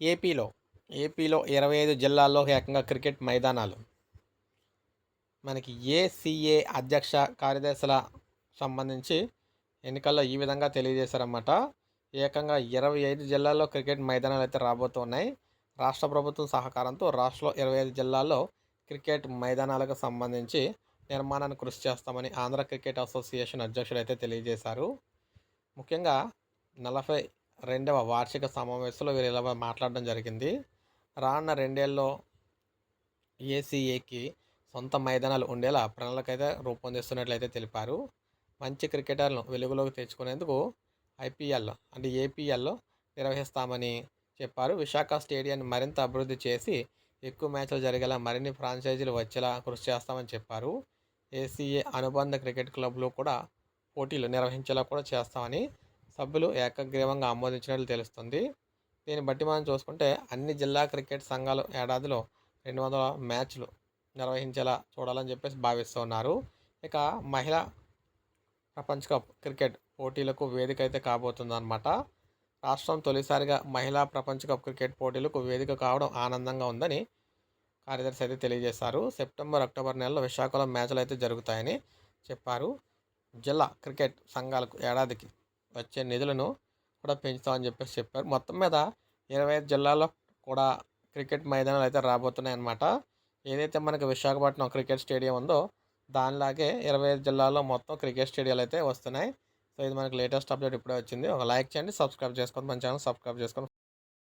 ఏపీలో ఏపీలో ఇరవై ఐదు జిల్లాల్లో ఏకంగా క్రికెట్ మైదానాలు. మనకి ఏసీఏ అధ్యక్ష కార్యదర్శుల సంబంధించి ఎన్నికల్లో ఈ విధంగా తెలియజేశారన్నమాట. ఏకంగా ఇరవై ఐదు జిల్లాల్లో క్రికెట్ మైదానాలు అయితే రాబోతున్నాయి. రాష్ట్ర ప్రభుత్వం సహకారంతో రాష్ట్రంలో ఇరవై ఐదు జిల్లాల్లో క్రికెట్ మైదానాలకు సంబంధించి నిర్మాణాన్ని కృషి చేస్తామని ఆంధ్ర క్రికెట్ అసోసియేషన్ అధ్యక్షుడు అయితే తెలియజేశారు. ముఖ్యంగా నలభై రెండవ వార్షిక సమావేశంలో వీరు ఇలా మాట్లాడడం జరిగింది. రానున్న రెండేళ్ళలో ఏసీఏకి సొంత మైదానాలు ఉండేలా ప్రణాళిక అయితే రూపొందిస్తున్నట్లయితే తెలిపారు. మంచి క్రికెటర్లను వెలుగులోకి తెచ్చుకునేందుకు ఐపీఎల్ అంటే ఏపీఎల్ నిర్వహిస్తామని చెప్పారు. విశాఖ స్టేడియాన్ని మరింత అభివృద్ధి చేసి ఎక్కువ మ్యాచ్లు జరిగేలా మరిన్ని ఫ్రాంచైజీలు వచ్చేలా కృషి చేస్తామని చెప్పారు. ఏసీఏ అనుబంధ క్రికెట్ క్లబ్లో కూడా పోటీలు నిర్వహించేలా కూడా చేస్తామని సభ్యులు ఏకగ్రీవంగా ఆమోదించినట్లు తెలుస్తుంది. దీన్ని బట్టి మనం చూసుకుంటే అన్ని జిల్లా క్రికెట్ సంఘాలు ఏడాదిలో రెండు వందల మ్యాచ్లు నిర్వహించేలా చూడాలని చెప్పేసి భావిస్తూ ఉన్నారు. ఇక మహిళా ప్రపంచ కప్ క్రికెట్ పోటీలకు వేదిక అయితే కాబోతుందన్నమాట. రాష్ట్రం తొలిసారిగా మహిళా ప్రపంచ కప్ క్రికెట్ పోటీలకు వేదిక కావడం ఆనందంగా ఉందని కార్యదర్శి అయితే తెలియజేశారు. సెప్టెంబర్ అక్టోబర్ నెలలో విశాఖలో మ్యాచ్లు అయితే జరుగుతాయని చెప్పారు. జిల్లా క్రికెట్ సంఘాలకు ఏడాదికి వచ్చే నిధులను కూడా పెంచుతామని చెప్పేసి చెప్పారు. మొత్తం మీద ఇరవై ఐదు జిల్లాల్లో కూడా క్రికెట్ మైదానాలు అయితే రాబోతున్నాయి అన్నమాట ఏదైతే మనకి విశాఖపట్నం క్రికెట్ స్టేడియం ఉందో దానిలాగే ఇరవై ఐదు జిల్లాల్లో మొత్తం క్రికెట్ స్టేడియాలు అయితే వస్తున్నాయి. సో ఇది మనకి లేటెస్ట్ అప్డేట్ ఇప్పుడే వచ్చింది. ఒక లైక్ చేయండి సబ్స్క్రైబ్ చేసుకోండి. మన ఛానల్ సబ్స్క్రైబ్ చేసుకోండి.